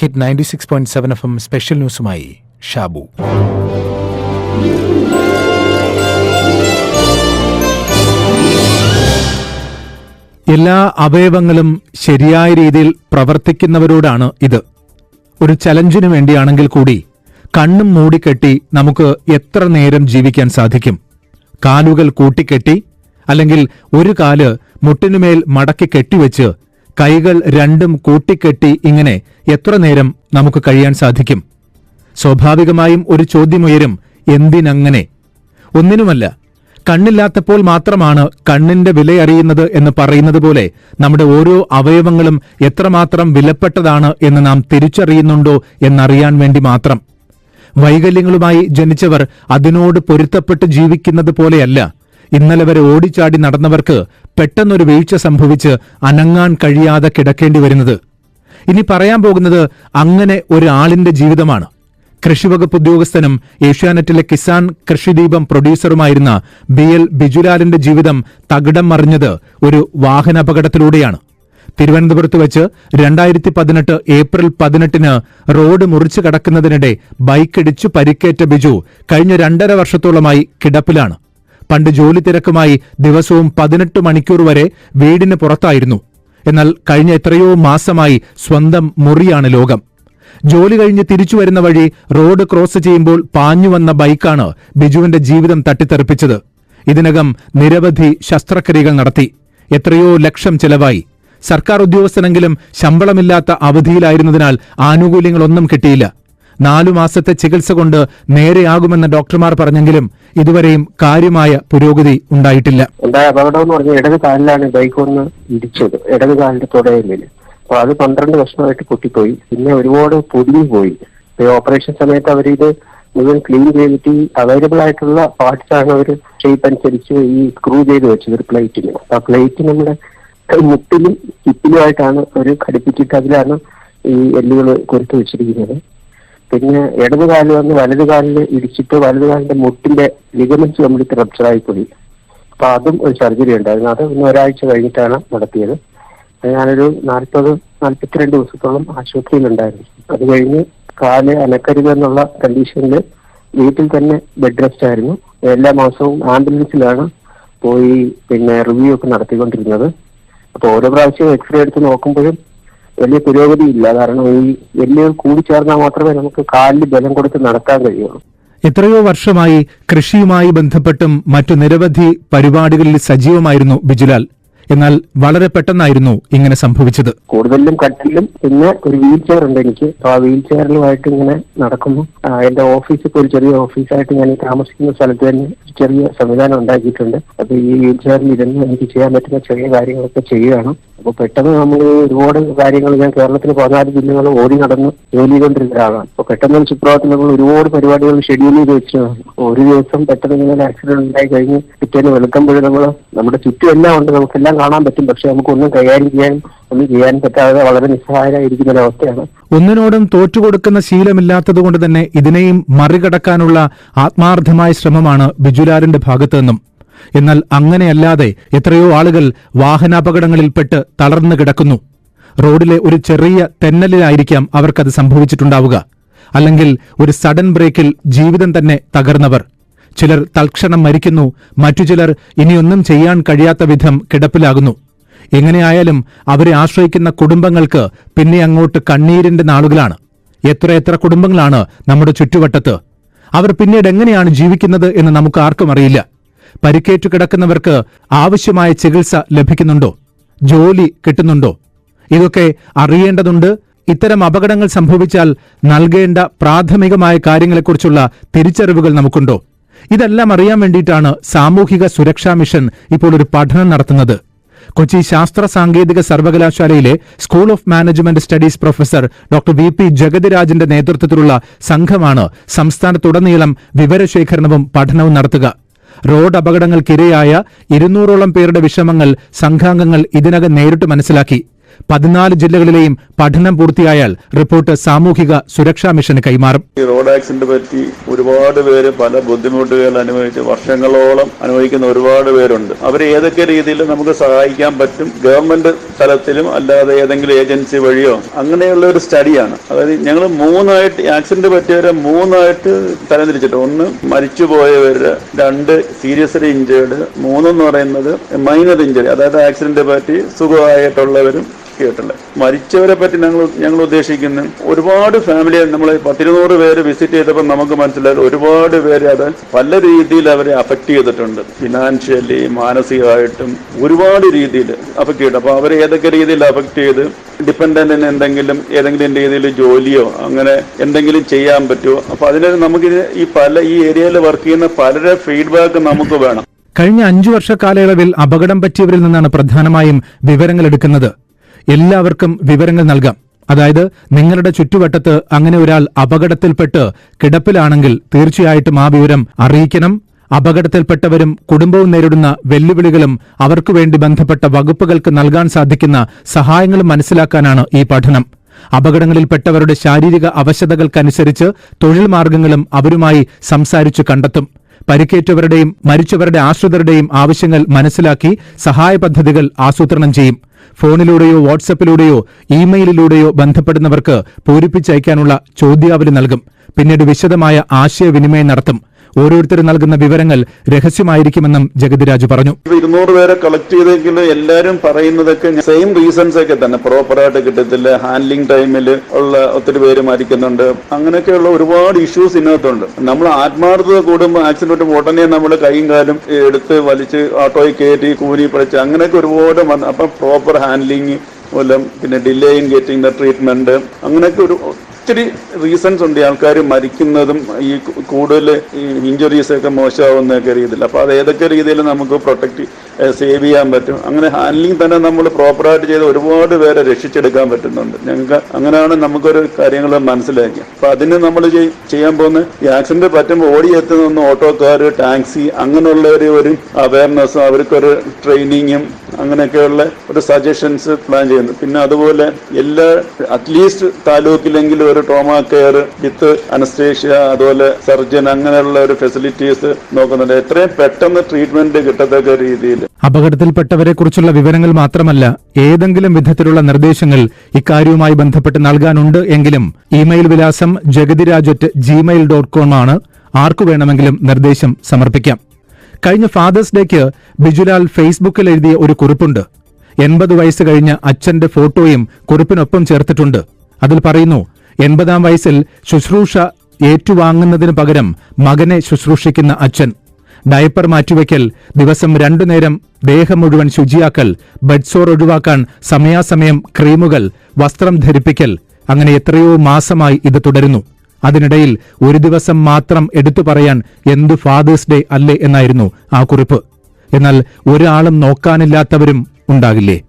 Hit ninety six point seven F M special ന്യൂസുമായി Shabu. എല്ലാ അവയവങ്ങളും ശരിയായ രീതിയിൽ പ്രവർത്തിക്കുന്നവരോടാണ് ഇത്. ഒരു ചലഞ്ചിനു വേണ്ടിയാണെങ്കിൽ കൂടി കണ്ണും മൂടിക്കെട്ടി നമുക്ക് എത്ര നേരം ജീവിക്കാൻ സാധിക്കും? കാലുകൾ കൂട്ടിക്കെട്ടി അല്ലെങ്കിൽ ഒരു കാൽ മുട്ടിനുമേൽ മടക്കി കെട്ടിവെച്ച് കൈകൾ രണ്ടും കൂട്ടിക്കെട്ടി ഇങ്ങനെ എത്ര നേരം നമുക്ക് കഴിയാൻ സാധിക്കും? സ്വാഭാവികമായും ഒരു ചോദ്യമുയരും എന്തിനങ്ങനെ? ഒന്നിനുമല്ല കണ്ണില്ലാത്തപ്പോൾ മാത്രമാണ് കണ്ണിന്റെ വിലയറിയുന്നത് എന്ന് പറയുന്നത് പോലെ നമ്മുടെ ഓരോ അവയവങ്ങളും എത്രമാത്രം വിലപ്പെട്ടതാണ് എന്ന് നാം തിരിച്ചറിയുന്നുണ്ടോ എന്നറിയാൻ വേണ്ടി മാത്രം. വൈകല്യങ്ങളുമായി ജനിച്ചവർ അതിനോട് പൊരുത്തപ്പെട്ട് ജീവിക്കുന്നത് പോലെയല്ല. ഇന്നലെ വരെ ഓടിച്ചാടി നടന്നവർക്ക് പെട്ടെന്നൊരു വീഴ്ച സംഭവിച്ച് അനങ്ങാൻ കഴിയാതെ കിടക്കേണ്ടി വരുന്നത്. ഇനി പറയാൻ പോകുന്നത് അങ്ങനെ ഒരാളിന്റെ ജീവിതമാണ്. കൃഷിവകുപ്പ് ഉദ്യോഗസ്ഥനും ഏഷ്യാനെറ്റിലെ കിസാൻ കൃഷിദീപം പ്രൊഡ്യൂസറുമായിരുന്ന ബി എൽ ബിജുലാലിന്റെ ജീവിതം തകിടം മറിഞ്ഞത് ഒരു വാഹനാപകടത്തിലൂടെയാണ്. തിരുവനന്തപുരത്ത് വെച്ച് രണ്ടായിരത്തി പതിനെട്ട് ഏപ്രിൽ പതിനെട്ടിന് റോഡ് മുറിച്ചു കടക്കുന്നതിനിടെ ബൈക്കിടിച്ചു പരിക്കേറ്റ ബിജു കഴിഞ്ഞ രണ്ടര വർഷത്തോളമായി കിടപ്പിലാണ്. പണ്ട് ജോലി തിരക്കുമായി ദിവസവും പതിനെട്ട് മണിക്കൂർ വരെ വീടിന് പുറത്തായിരുന്നു. എന്നാൽ കഴിഞ്ഞ എത്രയോ മാസമായി സ്വന്തം മുറിയാണ് ലോകം. ജോലി കഴിഞ്ഞ് തിരിച്ചു വരുന്ന വഴി റോഡ് ക്രോസ് ചെയ്യുമ്പോൾ പാഞ്ഞുവന്ന ബൈക്കാണ് ബിജുവിന്റെ ജീവിതം തട്ടിത്തെറിപ്പിച്ചത്. ഇതിനകം നിരവധി ശസ്ത്രക്രിയകൾ നടത്തി. എത്രയോ ലക്ഷം ചെലവായി. സർക്കാർ ഉദ്യോഗസ്ഥനെങ്കിലും ശമ്പളമില്ലാത്ത അവധിയിലായിരുന്നതിനാൽ ആനുകൂല്യങ്ങളൊന്നും കിട്ടിയില്ല. നാലു മാസത്തെ ചികിത്സ കൊണ്ട് നേരെയാകുമെന്ന് ഡോക്ടർമാർ പറഞ്ഞെങ്കിലും ഇതുവരെയും കാര്യമായ പുരോഗതി ഉണ്ടായിട്ടില്ല. ഉണ്ടായ കാലിലാണ് ബൈക്ക് ഒന്ന് ഇടിച്ചത്. ഇടത് കാലിന്റെ അപ്പൊ അത് പന്ത്രണ്ട് വർഷമായിട്ട് പൊട്ടിപ്പോയി. പിന്നെ ഒരുപാട് പൊടിഞ്ഞു പോയി. ഓപ്പറേഷൻ സമയത്ത് അവരിത് മുഴുവൻ ക്ലീൻ ചെയ്തിട്ട് ഈ അവൈലബിൾ ആയിട്ടുള്ള പാർട്സ് ആണ് അവർ ഷേപ്പ് അനുസരിച്ച് ഈ സ്ക്രൂ ചെയ്ത് വെച്ചത് ഒരു പ്ലേറ്റിന് ആ പ്ലേറ്റ് നമ്മുടെ മുട്ടിലും ഹിപ്പിലുമായിട്ടാണ് അവർ ഘടിപ്പിച്ചിട്ട് അതിലാണ് ഈ എല്ലുകൾ കൊടുത്തു വെച്ചിരിക്കുന്നത്. പിന്നെ ഇടത് കാലിൽ വന്ന് വലത് കാലിൽ ഇടിച്ചിട്ട് വലത് കാലിന്റെ മുട്ടിന്റെ ലിഗമെന്റ്സ് കംപ്ലീറ്റ് റപ്ചർ ആയിപ്പോയി. അപ്പൊ അതും ഒരു സർജറി ഉണ്ടായിരുന്നു. അത് ഇന്ന് ഒരാഴ്ച കഴിഞ്ഞിട്ടാണ് നടത്തിയത്. ഞാനൊരു നാൽപ്പത് നാൽപ്പത്തിരണ്ട് ദിവസത്തോളം ആശുപത്രിയിലുണ്ടായിരുന്നു അത് കഴിഞ്ഞ് കാൽ അലക്കരുത് എന്നുള്ള കണ്ടീഷനിൽ വീട്ടിൽ തന്നെ ബെഡ് റെസ്റ്റ് ആയിരുന്നു. എല്ലാ മാസവും ആംബുലൻസിലാണ് പോയി പിന്നെ റിവ്യൂ ഒക്കെ നടത്തിക്കൊണ്ടിരുന്നത്. അപ്പൊ ഓരോ പ്രാവശ്യം എക്സ്റേ എടുത്ത് നോക്കുമ്പോഴും വലിയ പുരോഗതി ഇല്ല കാരണം ഈ എല്ലുകൾ കൂടിച്ചേർന്നാൽ മാത്രമേ നമുക്ക് കാലിൽ ബലം കൊടുത്ത് നടത്താൻ കഴിയുള്ളൂ. എത്രയോ വർഷമായി കൃഷിയുമായി ബന്ധപ്പെട്ടും മറ്റു നിരവധി പരിപാടികളിൽ സജീവമായിരുന്നു ബിജുലാൽ. എന്നാൽ വളരെ പെട്ടെന്നായിരുന്നു ഇങ്ങനെ സംഭവിച്ചത്. കൂടുതലും കട്ടിലും പിന്നെ ഒരു വീൽ ചെയർ ഉണ്ട് എനിക്ക്. ആ വീൽ ചെയറിലുമായിട്ട് ഇങ്ങനെ നടക്കുന്നു. എന്റെ ഓഫീസ് ഇപ്പോൾ ഒരു ചെറിയ ഓഫീസായിട്ട് ഞാൻ താമസിക്കുന്ന സ്ഥലത്ത് തന്നെ ചെറിയ സംവിധാനം ഉണ്ടാക്കിയിട്ടുണ്ട്. അപ്പൊ ഈ വീൽ ചെയറിൽ ഇരുന്ന് എനിക്ക് ചെയ്യാൻ പറ്റുന്ന ചെറിയ കാര്യങ്ങളൊക്കെ ചെയ്യുകയാണ്. അപ്പൊ പെട്ടെന്ന് നമ്മൾ ഒരുപാട് കാര്യങ്ങൾ ഞാൻ കേരളത്തിലെ പതിനാല് ജില്ലകൾ ഓടി നടന്ന് ജോലി ചെയ്തുകൊണ്ടിരുന്ന ഒരാളാണ് അപ്പൊ പെട്ടെന്ന് സുപ്രഭാതത്തിൽ നമ്മൾ ഒരുപാട് പരിപാടികൾ ഷെഡ്യൂൾ ചെയ്ത് വെച്ചതാണ്. ഒരു ദിവസം പെട്ടെന്ന് ഇങ്ങനെ ആക്സിഡന്റ് ഉണ്ടായി കഴിഞ്ഞ് പിറ്റേന്ന് വെളുക്കുമ്പോഴും നമ്മൾ നമ്മുടെ ചുറ്റും എല്ലാം ഉണ്ട്. നമുക്കെല്ലാം കാണാൻ പറ്റും. പക്ഷെ നമുക്കൊന്നും കൈകാര്യം ചെയ്യാനും ഒന്നും ചെയ്യാൻ പറ്റാതെ വളരെ നിസ്സഹായരായിരിക്കുന്ന അവസ്ഥയാണ് ഒന്നിനോടും തോറ്റുകൊടുക്കുന്ന ശീലമില്ലാത്തതുകൊണ്ട് തന്നെ ഇതിനെയും മറികടക്കാനുള്ള ആത്മാർത്ഥമായ ശ്രമമാണ് ബിജുലാലിന്റെ ഭാഗത്തു നിന്നും എന്നാൽ അങ്ങനെയല്ലാതെ എത്രയോ ആളുകൾ വാഹനാപകടങ്ങളിൽപ്പെട്ട് തളർന്നു കിടക്കുന്നു. റോഡിലെ ഒരു ചെറിയ തെന്നലിലായിരിക്കാം അവർക്കത് സംഭവിച്ചിട്ടുണ്ടാവുക. അല്ലെങ്കിൽ ഒരു സഡൻ ബ്രേക്കിൽ ജീവിതം തന്നെ തകർന്നവർ. ചിലർ തൽക്ഷണം മരിക്കുന്നു മറ്റു ചിലർ ഇനിയൊന്നും ചെയ്യാൻ കഴിയാത്ത വിധം കിടപ്പിലാകുന്നു. എങ്ങനെയായാലും അവരെ ആശ്രയിക്കുന്ന കുടുംബങ്ങൾക്ക് പിന്നെ അങ്ങോട്ട് കണ്ണീരിന്റെ നാളുകളാണ്. എത്ര എത്ര കുടുംബങ്ങളാണ് നമ്മുടെ ചുറ്റുവട്ടത്ത്? അവർ പിന്നീട് എങ്ങനെയാണ് ജീവിക്കുന്നത് എന്ന് നമുക്ക് ആർക്കും അറിയില്ല. പരിക്കേറ്റു കിടക്കുന്നവർക്ക് ആവശ്യമായ ചികിത്സ ലഭിക്കുന്നുണ്ടോ? ജോലി കിട്ടുന്നുണ്ടോ? ഇതൊക്കെ അറിയേണ്ടതുണ്ട്. ഇത്തരം അപകടങ്ങൾ സംഭവിച്ചാൽ നൽകേണ്ട പ്രാഥമികമായ കാര്യങ്ങളെക്കുറിച്ചുള്ള തിരിച്ചറിവുകൾ നമുക്കുണ്ടോ? ഇതെല്ലാം അറിയാൻ വേണ്ടിയിട്ടാണ് സാമൂഹിക സുരക്ഷാ മിഷൻ ഇപ്പോൾ ഒരു പഠനം നടത്തുന്നത്. കൊച്ചി ശാസ്ത്ര സാങ്കേതിക സർവകലാശാലയിലെ school of management studies professor doctor V P ജഗതിരാജിന്റെ നേതൃത്വത്തിലുള്ള സംഘമാണ് സംസ്ഥാനത്തുടനീളം വിവരശേഖരണവും പഠനവും നടത്തുക. റോഡ് അപകടങ്ങൾക്കിരയായ ഇരുന്നൂറോളം പേരുടെ വിഷമങ്ങൾ സംഘാംഗങ്ങൾ ഇതിനകം നേരിട്ട് മനസ്സിലാക്കി. പതിനാല് ജില്ലകളിലെയും പഠനം പൂർത്തിയായാൽ റിപ്പോർട്ട് സാമൂഹിക സുരക്ഷാ മിഷന് കൈമാറും. ഈ റോഡ് ആക്സിഡന്റ് പറ്റി ഒരുപാട് പേര് പല ബുദ്ധിമുട്ടുകൾ അനുഭവിച്ച് വർഷങ്ങളോളം അനുഭവിക്കുന്ന ഒരുപാട് പേരുണ്ട്. അവരെ ഏതൊക്കെ രീതിയിൽ നമുക്ക് സഹായിക്കാൻ പറ്റും? ഗവൺമെന്റ് തലത്തിലും അല്ലാതെ ഏതെങ്കിലും ഏജൻസി വഴിയോ? അങ്ങനെയുള്ള ഒരു സ്റ്റഡിയാണ്. അതായത് ഞങ്ങൾ മൂന്നായിട്ട് ആക്സിഡന്റ് പറ്റിയവരെ മൂന്നായിട്ട് തരംതിരിച്ചിട്ട് ഒന്ന് മരിച്ചുപോയവര് രണ്ട് സീരിയസ്ലി ഇഞ്ചേർഡ് മൂന്നെന്ന് പറയുന്നത് മൈനർ ഇഞ്ചറി അതായത് ആക്സിഡന്റ് പറ്റി സുഖമായിട്ടുള്ളവരും കേട്ടില്ല മരിച്ചവരെ പറ്റി ഞങ്ങൾ ഞങ്ങൾ ഉദ്ദേശിക്കുന്നത് ഒരുപാട് ഫാമിലി നമ്മൾ പത്തിരുന്നൂറ് പേര് വിസിറ്റ് ചെയ്തപ്പോൾ നമുക്ക് മനസ്സിലായത് ഒരുപാട് പേര് അത് പല രീതിയിൽ അവരെ അഫക്റ്റ് ചെയ്തിട്ടുണ്ട്. ഫിനാൻഷ്യലി മാനസികമായിട്ടും ഒരുപാട് രീതിയിൽ അഫക്റ്റ് ചെയ്തിട്ട് അപ്പോൾ അവരെ ഏതൊക്കെ രീതിയിൽ അഫക്റ്റ് ചെയ്ത് ഡിപ്പെൻഡന്റിന് എന്തെങ്കിലും ഏതെങ്കിലും രീതിയിൽ ജോലിയോ അങ്ങനെ എന്തെങ്കിലും ചെയ്യാൻ പറ്റുമോ? അപ്പോൾ അതിന് നമുക്ക് ഈ പല ഈ ഏരിയയിൽ വർക്ക് ചെയ്യുന്ന പലരുടെ ഫീഡ്ബാക്ക് നമുക്ക് വേണം. കഴിഞ്ഞ അഞ്ചു വർഷ കാലയളവിൽ അപകടം പറ്റിയവരിൽ നിന്നാണ് പ്രധാനമായും വിവരങ്ങൾ എടുക്കുന്നത്. എല്ലാവർക്കും വിവരങ്ങൾ നൽകാം. അതായത് നിങ്ങളുടെ ചുറ്റുവട്ടത്ത് അങ്ങനെ ഒരാൾ അപകടത്തിൽപ്പെട്ട് കിടപ്പിലാണെങ്കിൽ തീർച്ചയായിട്ടും ആ വിവരം അറിയിക്കണം. അപകടത്തിൽപ്പെട്ടവരും കുടുംബവും നേരിടുന്ന വെല്ലുവിളികളും അവർക്കു വേണ്ടി ബന്ധപ്പെട്ട വകുപ്പുകൾക്ക് നൽകാൻ സാധിക്കുന്ന സഹായങ്ങളും മനസ്സിലാക്കാനാണ് ഈ പഠനം. അപകടങ്ങളിൽപ്പെട്ടവരുടെ ശാരീരിക അവശതകൾക്കനുസരിച്ച് തൊഴിൽ മാർഗങ്ങളും അവരുമായി സംസാരിച്ചു കണ്ടെത്തും. പരിക്കേറ്റവരുടെയും മരിച്ചവരുടെ ആശ്രിതരുടെയും ആവശ്യങ്ങൾ മനസ്സിലാക്കി സഹായ പദ്ധതികൾ ആസൂത്രണം ചെയ്യും. ഫോണിലൂടെയോ വാട്സപ്പിലൂടെയോ ഇമെയിലിലൂടെയോ ബന്ധപ്പെടുന്നവർക്ക് പൂരിപ്പിച്ചയക്കാനുള്ള ചോദ്യാവലി നൽകും. പിന്നീട് വിശദമായ ആശയവിനിമയം നടത്തും. ഓരോരുത്തരും നൽകുന്ന വിവരങ്ങൾ രഹസ്യമായിരിക്കുമെന്നും ജഗതിരാജ് പറഞ്ഞു. ഇരുന്നൂറ് പേരെ കളക്ട് ചെയ്തെങ്കിൽ എല്ലാവരും പറയുന്നതൊക്കെ സെയിം റീസൺസ് ഒക്കെ തന്നെ. പ്രോപ്പറായിട്ട് കിട്ടത്തില്ല. ഹാൻഡ്ലിംഗ് ടൈമിൽ ഉള്ള ഒത്തിരി പേര് മരിക്കുന്നുണ്ട്. അങ്ങനെയൊക്കെയുള്ള ഒരുപാട് ഇഷ്യൂസ് ഇതിനകത്തുണ്ട്. നമ്മൾ ആത്മാർത്ഥത കൂടുമ്പോൾ ആക്സിഡന്റ് ഉടനെ നമ്മൾ കൈയും കാലും എടുത്ത് വലിച്ച് ഓട്ടോയിൽ കയറ്റി കൂലി പഠിച്ച് അങ്ങനെയൊക്കെ ഒരുപാട് അപ്പം പ്രോപ്പർ ഹാൻഡ്ലിങ് മൂലം പിന്നെ delay in getting the treatment അങ്ങനെയൊക്കെ ഒരു ഒത്തിരി റീസൺസ് ഉണ്ട്. ആൾക്കാർ മരിക്കുന്നതും ഈ കൂടുതൽ ഇഞ്ചുറീസൊക്കെ മോശമാവുന്നൊക്കെ രീതിയിൽ. അപ്പോൾ അത് ഏതൊക്കെ രീതിയിൽ നമുക്ക് പ്രൊട്ടക്ട് സേവ് ചെയ്യാൻ പറ്റും. അങ്ങനെ ഹാൻഡ്ലിംഗ് തന്നെ നമ്മൾ പ്രോപ്പറായിട്ട് ചെയ്ത് ഒരുപാട് പേരെ രക്ഷിച്ചെടുക്കാൻ പറ്റുന്നുണ്ട്. ഞങ്ങൾക്ക് അങ്ങനെയാണ് നമുക്കൊരു കാര്യങ്ങൾ മനസ്സിലാക്കി അപ്പൊ അതിന് നമ്മൾ ചെയ്യാൻ പോകുന്ന ഈ ആക്സിഡന്റ് പറ്റുമ്പോൾ ഓടിയെത്തുന്ന ഓട്ടോക്കാർ ടാക്സി അങ്ങനെയുള്ള ഒരു ഒരു അവയർനെസ്സും അവർക്കൊരു ട്രെയിനിങ്ങും അങ്ങനെയൊക്കെയുള്ള ഒരു സജഷൻസ് പ്ലാൻ ചെയ്യുന്നു. പിന്നെ അതുപോലെ എല്ലാ അറ്റ്ലീസ്റ്റ് താലൂക്കിലെങ്കിലും ഒരു ട്രോമ കെയർ വിത്ത് അനസ്തേഷ്യ അതുപോലെ സർജൻ അങ്ങനെയുള്ള ഒരു ഫെസിലിറ്റീസ് നോക്കുന്നുണ്ട്. എത്രയും പെട്ടെന്ന് ട്രീറ്റ്മെന്റ് കിട്ടത്തക്ക രീതിയിൽ അപകടത്തിൽപ്പെട്ടവരെ കുറിച്ചുള്ള വിവരങ്ങൾ മാത്രമല്ല ഏതെങ്കിലും വിധത്തിലുള്ള നിർദ്ദേശങ്ങൾ ഇക്കാര്യവുമായി ബന്ധപ്പെട്ട് നൽകാനുണ്ട് എങ്കിലും ഇമെയിൽ വിലാസം Jagathiraj at Gmail dot com ആണ്. ആർക്കു വേണമെങ്കിലും നിർദ്ദേശം സമർപ്പിക്കാം. കഴിഞ്ഞ ഫാദേഴ്സ് ഡേക്ക് ബിജുലാൽ ഫേസ്ബുക്കിൽ എഴുതിയ ഒരു കുറിപ്പുണ്ട്. എൺപത് വയസ്സ് കഴിഞ്ഞ അച്ഛന്റെ ഫോട്ടോയും കുറിപ്പിനൊപ്പം ചേർത്തിട്ടുണ്ട്. അതിൽ പറയുന്നു എൺപതാം വയസ്സിൽ ശുശ്രൂഷ ഏറ്റുവാങ്ങുന്നതിനു പകരം മകനെ ശുശ്രൂഷിക്കുന്ന അച്ഛൻ. ഡയപ്പർ മാറ്റിവെക്കൽ ദിവസം രണ്ടു നേരം ദേഹം മുഴുവൻ ശുചിയാക്കൽ ബെഡ്സോർ ഒഴിവാക്കാൻ സമയാസമയം ക്രീമുകൾ വസ്ത്രം ധരിപ്പിക്കൽ. അങ്ങനെ എത്രയോ മാസമായി ഇത് തുടരുന്നു. അതിനിടയിൽ ഒരു ദിവസം മാത്രം എടുത്തു പറയാൻ എന്തു ഫാദേഴ്സ് ഡേ അല്ലേ എന്നായിരുന്നു ആ കുറിപ്പ്. എന്നാൽ ഒരാളും നോക്കാനില്ലാത്തവരും ഉണ്ടാകില്ലേ?